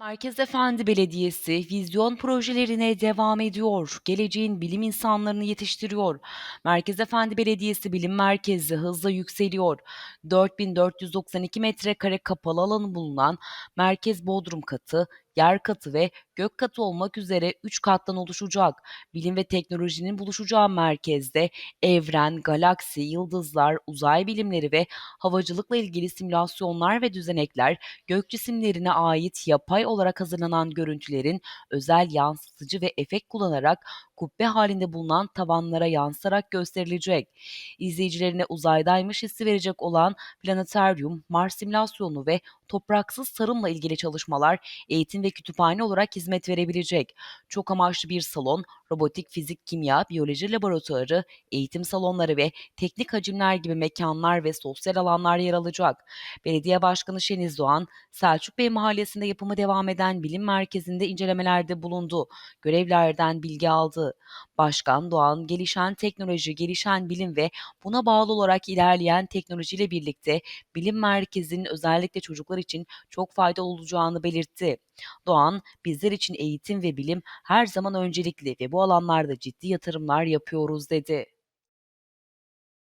Merkezefendi Belediyesi vizyon projelerine devam ediyor. Geleceğin bilim insanlarını yetiştiriyor. Merkezefendi Belediyesi Bilim Merkezi hızla yükseliyor. 4492 metrekare kapalı alanı bulunan merkez bodrum katı, yer katı ve gök katı olmak üzere 3 kattan oluşacak. Bilim ve teknolojinin buluşacağı merkezde evren, galaksi, yıldızlar, uzay bilimleri ve havacılıkla ilgili simülasyonlar ve düzenekler gök cisimlerine ait yapay olarak hazırlanan görüntülerin özel yansıtıcı ve efekt kullanarak kubbe halinde bulunan tavanlara yansıtarak gösterilecek. İzleyicilerine uzaydaymış hissi verecek olan planetaryum, Mars simülasyonu ve topraksız tarımla ilgili çalışmalar eğitim ve kütüphane olarak hizmet verebilecek. Çok amaçlı bir salon, robotik, fizik, kimya, biyoloji laboratuvarı, eğitim salonları ve teknik hacimler gibi mekanlar ve sosyal alanlar yer alacak. Belediye Başkanı Şeniz Doğan, Selçuk Bey Mahallesi'nde yapımı devam eden bilim merkezinde incelemelerde bulundu. Görevlerden bilgi aldı. Başkan Doğan, gelişen teknoloji, gelişen bilim ve buna bağlı olarak ilerleyen teknolojiyle birlikte bilim merkezinin özellikle çocuklar için çok faydalı olacağını belirtti. Doğan, bizler için eğitim ve bilim her zaman öncelikli ve bu alanlarda ciddi yatırımlar yapıyoruz dedi.